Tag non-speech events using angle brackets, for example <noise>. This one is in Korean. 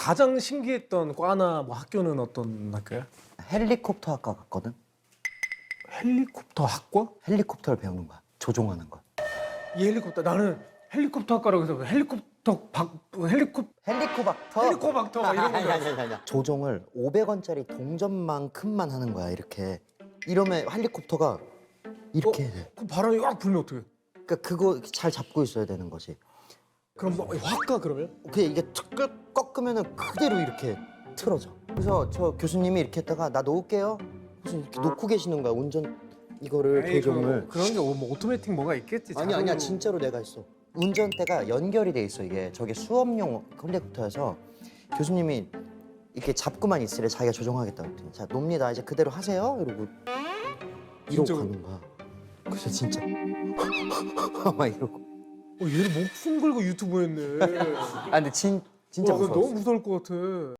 가장 신기했던 과나 뭐 학교는 어떤 학교야? 헬리콥터 학과 갔거든. 헬리콥터 학과? 헬리콥터를 배우는 거야. 조종하는 거. 이 헬리콥터 나는 헬리콥터 학과라고 해서 헬리콥터 박 헬리콥 헬리코박터. 헬리코박터 막 이런 거 아니, 아니, 아니, 아니. 조종을 500원짜리 동전만큼만 하는 거야. 이렇게. 이러면 헬리콥터가 이렇게 어? 돼. 그 바람이 확 불면 어떡해? 그러니까 그거 잘 잡고 있어야 되는 거지. 그럼 뭐확가 그러면? 그게 이게 툭 끌- 꺾으면은 그대로 이렇게 틀어져. 그래서 저 교수님이 이렇게 했다가 나 놓을게요. 무슨 이렇게 놓고 계시는 거야. 운전 이거를 에이, 조종을. 그, 그런 게 뭐 오토매틱 뭐가 있겠지. 아니 아니야 자동으로. 진짜로 내가 했어. 운전대가 연결이 돼 있어 이게 저게 수업용 헬리콥터여서 교수님이 이렇게 잡고만 있으래 자기가 조종하겠다고 했더니 자 놉니다 이제 그대로 하세요 이러고 이러고? 가는 거야. 그래서 진짜 <laughs> 막 이러고. 어, 얘는 목숨 걸고 유튜브 했네. 아 근데 진 진짜 무서웠어. 너무 무서울 것 같아.